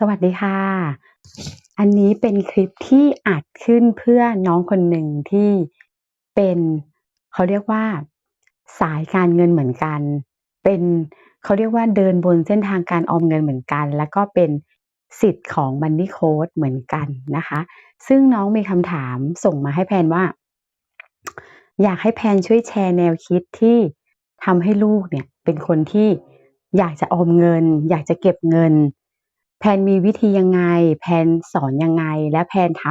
สวัสดีค่ะ อันนี้เป็นคลิปที่อัดขึ้นเพื่อน้องคนหนึ่งที่เป็นเขาเรียกว่าสายการเงินเหมือนกัน เป็นเขาเรียกว่าเดินบนเส้นทางการออมเงินเหมือนกัน แล้วก็เป็นศิษย์ของ Money Coach เหมือนกันนะคะ ซึ่งน้องมีคำถามส่งมาให้แพนว่า อยากให้แพนช่วยแชร์แนวคิดที่ทำให้ลูกเนี่ยเป็นคนที่อยากจะออมเงิน อยากจะเก็บเงิน แพนมีวิธียังไง แพนสอนยังไง และแพนท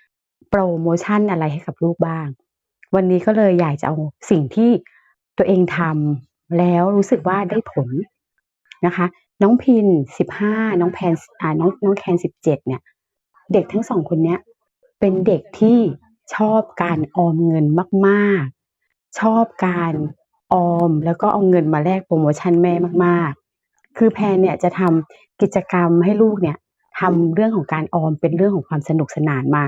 ำโปรโมชั่นอะไรให้กับลูกบ้าง วันนี้ก็เลยอยากจะเอาสิ่งที่ตัวเองทำแล้วรู้สึกว่าได้ผลนะคะ น้องพิน15น้องแพนอ่าน้องน้องแคน17เนี่ย เด็กทั้ง2คนเนี้ย เป็นเด็กที่ชอบการออมเงินมาก ๆ ชอบการออมแล้วก็เอาเงินมาแลกโพรโมชั่นแม่มากๆ คือแพนเนี่ยจะทำกิจกรรมให้ลูกเนี่ยทำเรื่องของการออมเป็นเรื่องของความสนุกสนานมา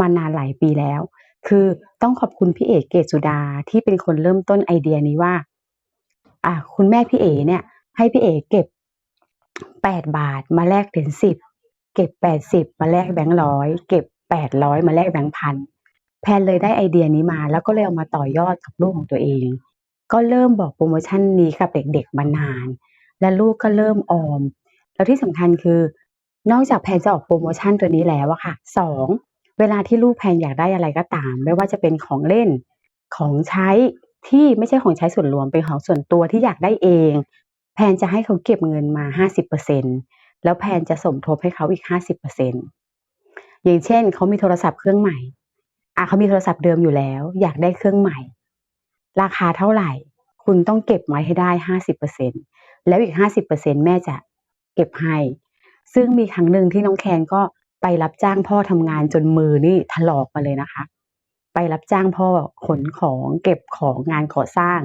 มานานหลายปีแล้ว คือต้องขอบคุณพี่เอกเกตสุดาที่เป็นคนเริ่มต้นไอเดียนี้ว่า อ่าคุณแม่พี่เอเนี่ย ให้พี่เอเก็บ8บาทมาแลกเหรียญ10เก็บ80มาแลกแบงค์ร้อยเก็บ800มาแลกแบงค์พันแพนเลยได้ไอเดียนี้มา แล้วก็เลยเอามาต่อยอดกับลูกของตัวเอง ก็เริ่มบอกโพรโมชันนี้กับเด็กๆมานาน และลูกก็เริ่มออม แล้วที่สำคัญคือ นอกจากแพนจะออกโพรโมชั่นตัวนี้แล้วอะค่ะ2เวลาที่ลูกแพนอยากได้อะไรก็ตาม ไม่ว่าจะเป็นของเล่นของใช้ที่ไม่ใช่ของใช้ส่วนรวมเป็นของส่วนตัวที่อยากได้เอง แพนจะให้เขาเก็บเงินมา 50%แล้วแพนจะสมทบให้เขาอีก 50%อย่างเช่นเขามีโทรศัพท์เครื่องใหม่อ่าเขามีโทรศัพท์เดิมอยู่แล้ว อยากได้เครื่องใหม่ ราคาเท่าไหร่ คุณต้องเก็บไว้ให้ได้ 50% แล้วอีก 50%แม่จะเก็บให้ ซึ่งมีครั้งหนึ่งที่น้องแคนก็ไปรับจ้างพ่อทำงานจนมือนี่ถลอกมาเลยนะคะ ไปรับจ้างพ่อขนของเก็บของงานก่อสร้าง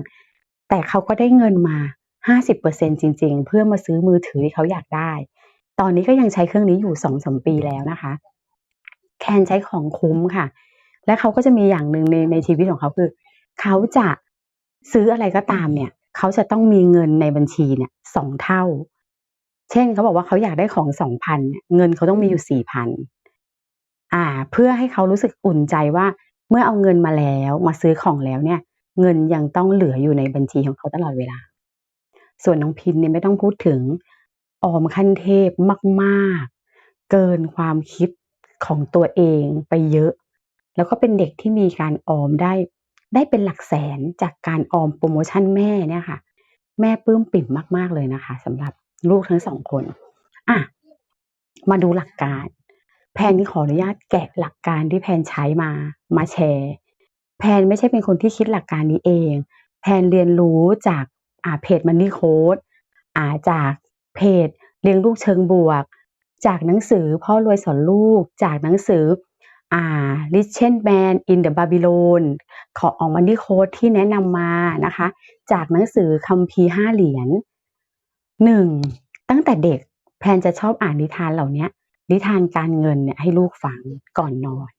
แต่เขาก็ได้เงินมา 50%จริง ๆ เพื่อมาซื้อมือถือที่เขาอยากได้ ตอนนี้ก็ยังใช้เครื่องนี้อยู่2-3ปีแล้วนะคะ แคนใช้ของคุ้มค่ะ และเขาก็จะมีอย่างหนึ่งในในชีวิตของเขาคือ เขาจะซื้ออะไรก็ตามเนี่ย เขาจะต้องมีเงินในบัญชีเนี่ย2เท่า เช่นเขาบอกว่าเขาอยากได้ของ2,000เนี่ยเงินเขาต้องมีอยู่4,000อ่า เพื่อให้เขารู้สึกอุ่นใจว่า เมื่อเอาเงินมาแล้วมาซื้อของแล้วเนี่ย เงินยังต้องเหลืออยู่ในบัญชีของเขาตลอดเวลา ส่วนน้องพินเนี่ยไม่ต้องพูดถึงออมขั้นเทพมากๆ เกินความคิดของตัวเองไปเยอะ แล้วก็เป็นเด็กที่มีการออมได้ ได้เป็นหลักแสนจากการออมโพรโมชั่นแม่เนี่ยค่ะ แม่ปลื้มปิ่มมาก ๆ เลยนะคะสำหรับลูกทั้ง2คนอะมาดูหลักการ แพนขออนุญาตแกะหลักการที่แพนใช้มามาแชร์ แพนไม่ใช่เป็นคนที่คิดหลักการนี้เอง แพนเรียนรู้จากอ่าเพจ Money Coach อ่าจากเพจเลี้ยงลูกเชิงบวก จากหนังสือพ่อรวยสอนลูก จากหนังสือ อ่า Rich Man in the Babylon ของ Money Coach ที่แนะนำมานะคะ จากหนังสือคัมภีร์5เหรียญ1ตั้งแต่เด็กแพนจะชอบอ่านนิทานเหล่านี้นิทานการเงินเนี่ยให้ลูกฟังก่อนนอน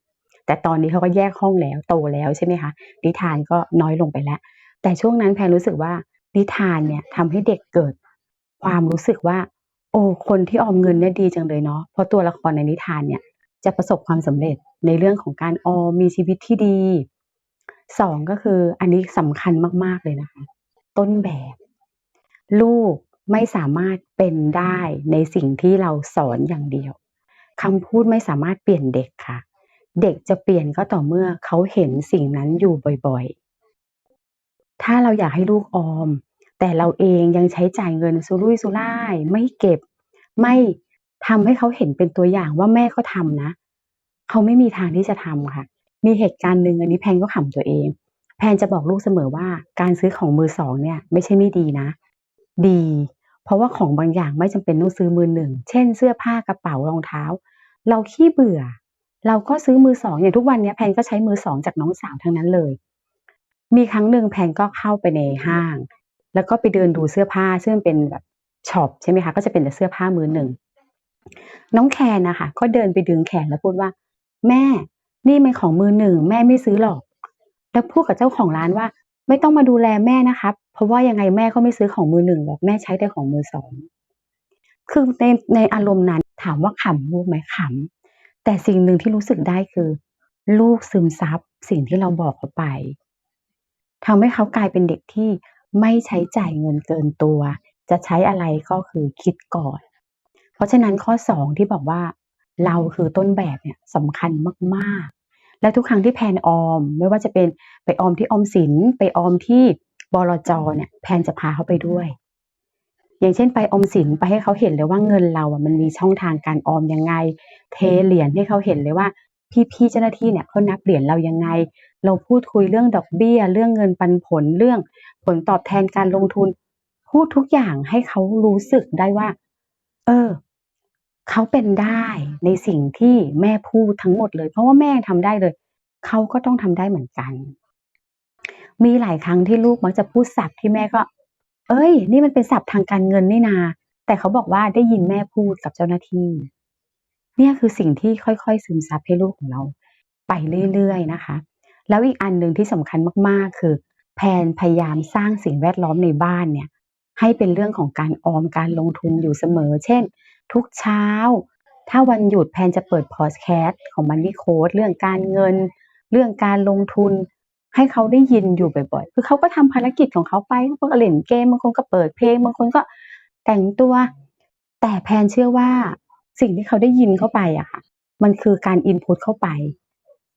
แต่ตอนนี้เขาก็แยกห้องแล้วโตแล้วใช่ไหมคะนิทานก็น้อยลงไปแล้ว แต่ช่วงนั้นแพนรู้สึกว่านิทานเนี่ยทำให้เด็กเกิด ความรู้สึกว่า โอ้คนที่ออมเงินเนี่ยดีจังเลยเนาะเพราะตัวละครในนิทานเนี่ยจะประสบความสำเร็จ ในเรื่องของการออมมีชีวิตที่ดี2ก็คืออันนี้สำคัญมาก ๆ เลยนะคะ ต้นแบบ ลูกไม่สามารถเป็นได้ในสิ่งที่เราสอนอย่างเดียวคำพูดไม่สามารถเปลี่ยนเด็กค่ะ เด็กจะเปลี่ยนก็ต่อเมื่อเขาเห็นสิ่งนั้นอยู่บ่อยๆ ถ้าเราอยากให้ลูกออม แต่เราเองยังใช้จ่ายเงินสุรุ่ยสุร่าย ไม่เก็บ ไม่ทำให้เขาเห็นเป็นตัวอย่างว่าแม่ก็ทำนะ เขาไม่มีทางที่จะทำค่ะ มีเหตุการณ์หนึ่งอันนี้แพนก็ขำตัวเอง แพนจะบอกลูกเสมอว่าการซื้อของมือ2เนี่ยไม่ใช่ไม่ดีนะ ดี เพราะว่าของบางอย่างไม่จำเป็นต้องซื้อมือ1เช่น เสื้อผ้ากระเป๋ารองเท้า เราขี้เบื่อ เราก็ซื้อมือ2องอย่างทุกวันเนี้ยแพนก็ใช้มือ2จากน้องสาวทั้งนั้นเลย มีครั้งหนึ่งแพนก็เข้าไปในห้าง แล้วก็ไปเดินดูเสื้อผ้าซึ่งมันเป็นแบบช็อปใช่ไหมคะก็จะเป็นแต่เสื้อผ้ามือ1น้องแคนนะคะก็เดินไปดึงแขนแล้วพูดว่า" แม่นี่มันของมือ1แม่ไม่ซื้อหรอก"แล้วพูดกับเจ้าของร้านว่า"ไม่ต้องมาดูแลแม่นะครับ เพราะว่ายังไงแม่ก็ไม่ซื้อของมือ1หรอกแม่ใช้แต่ของมือ 2" คือในในอารมณ์นั้นถามว่าขำลูกไหมขำแต่สิ่งหนึ่งที่รู้สึกได้คือ ลูกซึมซับสิ่งที่เราบอกเขาไปทำให้เขากลายเป็นเด็กที่ไม่ใช้จ่ายเงินเกินตัว จะใช้อะไรก็คือคิดก่อน เพราะฉะนั้นข้อ2ที่บอกว่า เราคือต้นแบบเนี่ยสำคัญมากๆ และทุกครั้งที่แพนออม ไม่ว่าจะเป็นไปออมที่ออมสินไปออมที่บลจ.เนี่ยแพนจะพาเขาไปด้วย อย่างเช่นไปออมสินไปให้เขาเห็นเลยว่าเงินเราอะมันมีช่องทางการออมยังไง เทเหรียญให้เขาเห็นเลยว่าพี่ๆเจ้าหน้าที่เนี่ยเขานับเหรียญเรายังไง เราพูดคุยเรื่องดอกเบี้ย เรื่องเงินปันผลเรื่องผลตอบแทนการลงทุน พูดทุกอย่างให้เขารู้สึกได้ว่า เออ เขาเป็นได้ในสิ่งที่แม่พูดทั้งหมดเลย เพราะว่าแม่ทำได้เลย เขาก็ต้องทำได้เหมือนกัน มีหลายครั้งที่ลูกมักจะพูดศัพท์ที่แม่ก็เฮ้ย นี่มันเป็นศัพท์ทางการเงินนี่นา แต่เขาบอกว่าได้ยินแม่พูดกับเจ้าหน้าที่ เนี่ยคือสิ่งที่ค่อยๆซึมซับให้ลูกของเรา ไปเรื่อยๆนะคะ แล้วอีกอันหนึ่งที่สำคัญมากๆ คือแพนพยายามสร้างสิ่งแวดล้อมในบ้านเนี่ย ให้เป็นเรื่องของการออมการลงทุนอยู่เสมอ เช่น ทุกเช้า ถ้าวันหยุดแพนจะเปิดพอดแคสต์ของ Money Code เรื่องการเงิน เรื่องการลงทุน ให้เขาได้ยินอยู่บ่อยๆ คือเขาก็ทำภารกิจของเขาไปบางคนก็เล่นเกมบางคนก็เปิดเพลงบางคนก็แต่งตัว แต่แพนเชื่อว่าสิ่งที่เขาได้ยินเข้าไปอะค่ะ มันคือการอินพุตเข้าไป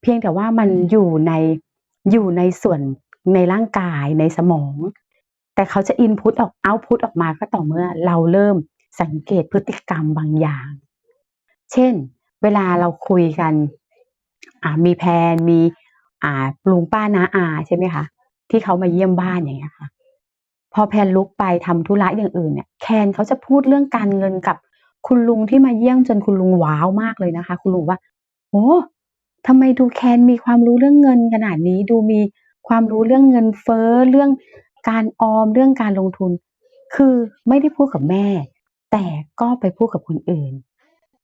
เพียงแต่ว่ามันอยู่ในอยู่ในส่วนในร่างกายในสมอง แต่เขาจะอินพุตออกเอาพุตออกมาก็ต่อเมื่อเราเริ่มสังเกตพฤติกรรมบางอย่าง เช่น เวลาเราคุยกันมีแพนมีลุงป้าน้าอาใช่ไหมคะที่เขามาเยี่ยมบ้านอย่างเงี้ยค่ะ พอแพนลุกไปทำธุระอย่างอื่นเนี่ยแคนเขาจะพูดเรื่องการเงินกับคุณลุงที่มาเยี่ยมจนคุณลุงว้าวมากเลยนะคะ คุณลุงว่าโอ้ทำไมดูแคนมีความรู้เรื่องเงินขนาดนี้ดูมีความรู้เรื่องเงินเฟ้อเรื่อง การออมเรื่องการลงทุน คือไม่ได้พูดกับแม่ แต่ก็ไปพูดกับคนอื่น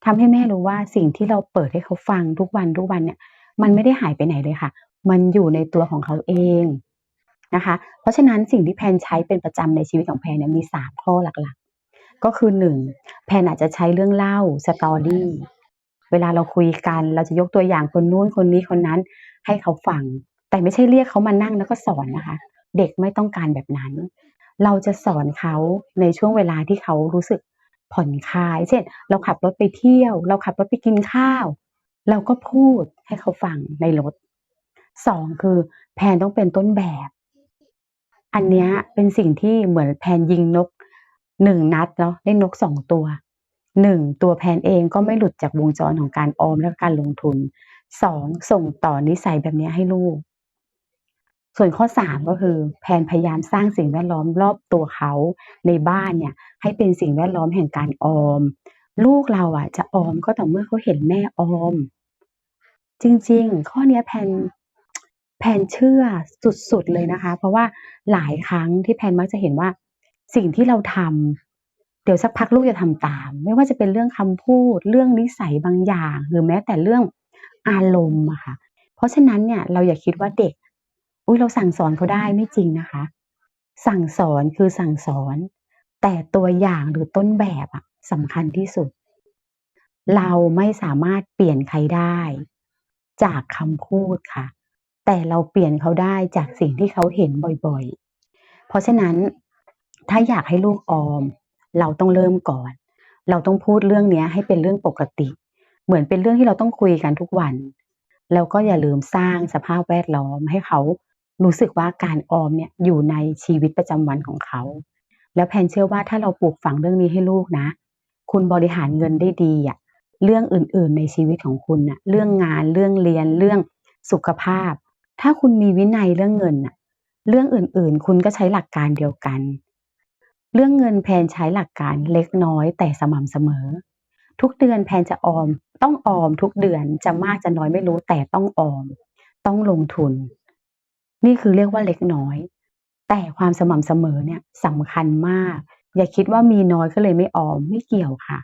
ทำให้แม่รู้ว่าสิ่งที่เราเปิดให้เขาฟังทุกวันๆเนี่ย มันไม่ได้หายไปไหนเลยค่ะ มันอยู่ในตัวของเขาเองนะคะ เพราะฉะนั้นสิ่งที่แพนใช้เป็นประจำในชีวิตของแพนเนี่ยมี 3 ข้อหลักๆ ก็คือ 1 แพนอาจจะใช้เรื่องเล่า Story เวลาเราคุยกันเราจะยกตัวอย่างคนนู้นคนนี้คนนั้นให้เขาฟัง แต่ไม่ใช่เรียกเขามานั่งแล้วก็สอนนะคะ เด็กไม่ต้องการแบบนั้น เราจะสอนเขาในช่วงเวลาที่เขารู้สึกผ่อนคลาย เช่น เราขับรถไปเที่ยว เราขับรถไปกินข้าว เราก็พูดให้เขาฟังในรถ2คือแพนต้องเป็นต้นแบบ อันนี้เป็นสิ่งที่เหมือนแพนยิงนก1นัดเนาะได้นก2ตัว1ตัวแพนเองก็ไม่หลุดจากวงจรของการออมและการลงทุน2ส่งต่อนิสัยแบบนี้ให้ลูก ส่วนข้อ 3 ก็คือแพนพยายามสร้างสิ่งแวดล้อมรอบตัวเขาในบ้านเนี่ยให้เป็นสิ่งแวดล้อมแห่งการออม ลูกเราอะจะออมก็ต่อเมื่อเขาเห็นแม่ออม จริงๆ ข้อเนี้ยแพนแพนเชื่อสุดๆเลยนะคะ เพราะว่าหลายครั้งที่แพนมักจะเห็นว่า สิ่งที่เราทำเดี๋ยวสักพักลูกจะทำตาม ไม่ว่าจะเป็นเรื่องคำพูดเรื่องนิสัยบางอย่าง หรือแม้แต่เรื่องอารมณ์อะค่ะเพราะฉะนั้นเนี่ยเราอย่าคิดว่าเด็ก อุ๊ยเราสั่งสอนเขาได้ไม่จริงนะคะ สั่งสอนคือสั่งสอน แต่ตัวอย่างหรือต้นแบบอะสำคัญที่สุด เราไม่สามารถเปลี่ยนใครได้ จากคำพูดค่ะ แต่เราเปลี่ยนเขาได้จากสิ่งที่เขาเห็นบ่อยๆ เพราะฉะนั้นถ้าอยากให้ลูกออม เราต้องเริ่มก่อน เราต้องพูดเรื่องนี้ให้เป็นเรื่องปกติ เหมือนเป็นเรื่องที่เราต้องคุยกันทุกวัน แล้วก็อย่าลืมสร้างสภาพแวดล้อมให้เขา รู้สึกว่าการออมเนี่ยอยู่ในชีวิตประจำวันของเขา แล้วแพนเชื่อว่าถ้าเราปลูกฝังเรื่องนี้ให้ลูกนะ คุณบริหารเงินได้ดีอะเรื่องอื่นๆ ในชีวิตของคุณน่ะเรื่องงานเรื่องเรียนเรื่องสุขภาพ ถ้าคุณมีวินัยเรื่องเงินน่ะเรื่องอื่นๆ คุณก็ใช้หลักการเดียวกัน เรื่องเงินแพนใช้หลักการเล็กน้อยแต่สม่ำเสมอ ทุกเดือนแพนจะออม ต้องออมทุกเดือนจะมากจะน้อยไม่รู้แต่ต้องออม ต้องลงทุน นี่คือเรียกว่าเล็กน้อย แต่ความสม่ำเสมอเนี่ยสำคัญมาก อย่าคิดว่ามีน้อยก็เลยไม่ออมไม่เกี่ยวค่ะ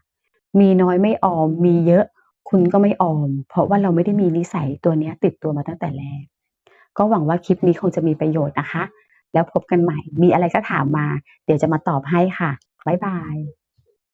มีน้อยไม่ออม มีเยอะคุณก็ไม่ออม เพราะว่าเราไม่ได้มีนิสัยตัวนี้ติดตัวมาตั้งแต่แรก ก็หวังว่าคลิปนี้คงจะมีประโยชน์นะคะ แล้วพบกันใหม่ มีอะไรก็ถามมา เดี๋ยวจะมาตอบให้ค่ะ บ๊ายบาย